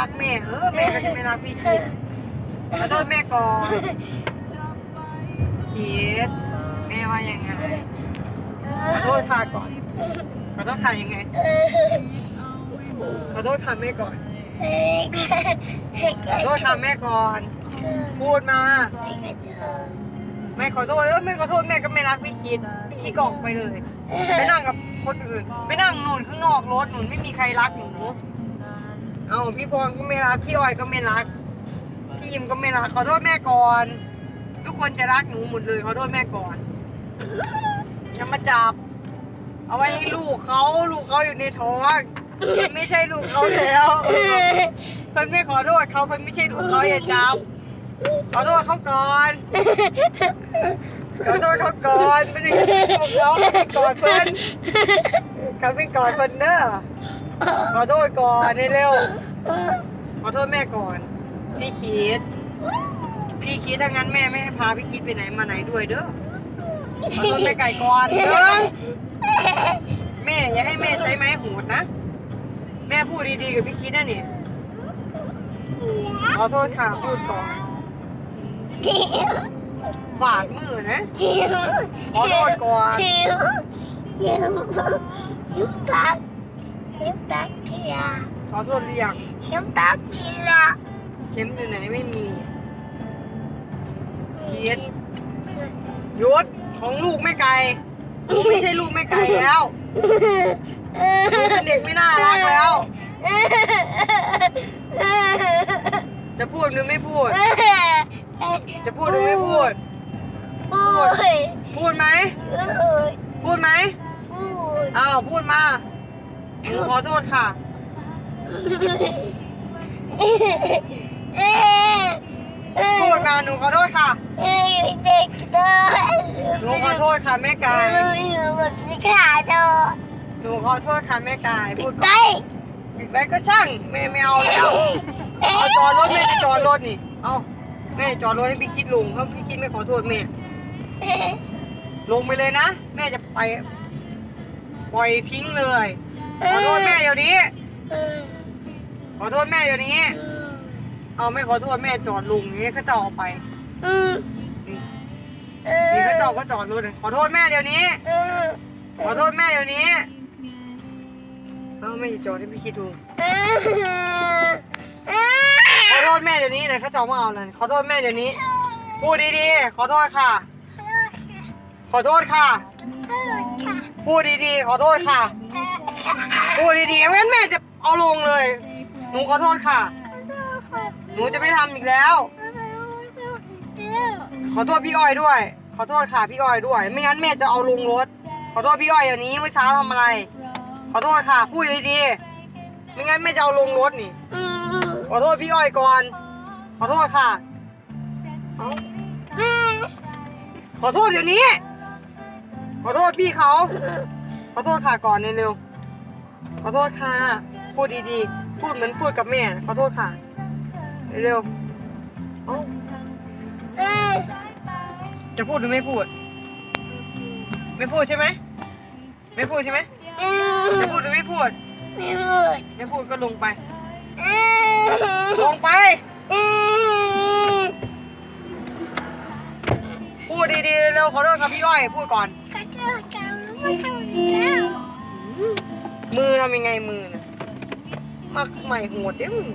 รักแม่เออแม่ก็จะไม่รักพี่คิดขอโทษแม่ก่อนคิดแม่ว่ายังไงขอโทษค่ะก่อนขอโทษค่ะยังไงขอโทษค่ะแม่ก่อนขอโทษค่ะแม่ก่อน พูดมาแม่ขอโทษเออแม่ขอโทษแม่ก็ไม่รักพี่คิดพี่คิดก็ออกไปเลยไปนั่งกับคนอื่นไปนั่งนู่นข้างนอกรถหนูไม่มีใครรักหนู เอาพี่พรก็ไม่รักพี่อ้อยก็ไม่รัก พี่ยิมก็ไม่รักขอโทษแม่ก่อน ทุกคนจะรักหนูหมดเลยขอโทษแม่ก่อนอย่ามาจับ เอาไว้ให้ลูกเขาลูกเขาอยู่ในท้องไม่ใช่ลูกเขาแล้วเพิ่นไม่ขอโทษเขาเพิ่นไม่ใช่ลูกเขาอย่าจับขอโทษเขาก่อนขอโทษเขาก่อนไม่ได้ลูกเขาไม่กอดเพิ่นเขาไม่ก่อดเพิ่นเด้อ ขอโทษก่อนเร็วๆขอโทษแม่ก่อน พี่คิด พี่คิดถ้างั้นแม่ไม่ให้พาพี่คิดไปไหนมาไหนด้วยเด้อ ขอโทษแม่ไก่ก่อนเด้อแม่อย่าให้แม่ใช้ไม้โหดนะ แม่พูดดีๆกับพี่คิดนะนี่ขอโทษค่ะพูดก่อนฝากมือนะขอโทษก่อน ขอโทษหรือยังเข็มอยู่ไหนไม่มีคิดหยุดของลูกแม่ไก่หนูไม่ใช่ลูกแม่ไก่แล้วหนูเป็นเด็กไม่น่ารักแล้ว จะพูดหรือไม่พูด จะพูดหรือไม่พูด พูดไหม พูดไหมอ้าวพูดมา หนูขอโทษค่ะ พูดมาหนูขอโทษค่ะ หนูขอโทษค่ะแม่กาย หนูขอโทษค่ะแม่กาย พูดก่อนปิดไว้ก็ช่างแม่ไม่เอาแล้วเอาจอดรถแม่จะจอดรถนี่ เอาแม่จอดรถให้พี่คิดลงเพราะพี่คิดไม่ขอโทษแม่ ลงไปเลยนะ แม่จะไปปล่อยทิ้งเลย ขอโทษแม่เดี๋ยวนี้ ขอโทษแม่เดี๋ยวนี้ เอาไม่ขอโทษแม่จอดลุงอย่างนี้เขาจะเอาไปนี่เขาจอดก็จอดรถเลยขอโทษแม่เดี๋ยวนี้ ขอโทษแม่เดี๋ยวนี้ เอาไม่จอดให้พี่คิดดูขอโทษแม่เดี๋ยวนี้เลยเขาจะเอามาเอานั่นขอโทษแม่เดี๋ยวนี้ พูดดีๆ ขอโทษค่ะ ขอโทษค่ะ พูดดีๆ ขอโทษค่ะ พูดดีๆไม่งั้นแม่จะเอาลงเลย หนูขอโทษค่ะ หนูจะไม่ทำอีกแล้ว ขอโทษพี่อ้อยด้วย ขอโทษค่ะพี่อ้อยด้วย ไม่งั้นแม่จะเอาลงรถ ขอโทษพี่อ้อยอย่างนี้เมื่อเช้าทำอะไร ขอโทษค่ะพูดดีๆไม่งั้นแม่จะเอาลงรถนี่ ขอโทษพี่อ้อยก่อน ขอโทษค่ะ ขอโทษเดี๋ยวนี้ ขอโทษพี่เขา ขอโทษค่ะก่อนเร็วๆ ขอโทษค่ะ พูดดีๆ พูดเหมือนพูดกับแม่ ขอโทษค่ะ เร็วๆเอ้าจะพูดหรือไม่พูด ไม่พูดใช่ไหม ไม่พูดใช่ไหมจะพูดหรือไม่พูด ไม่พูดก็ลงไปลงไปพูดดีๆ เร็วๆขอโทษครับพี่อ้อย พูดก่อนมือ มือทำยังไงมือนะมักใหม่โหดเด้มึง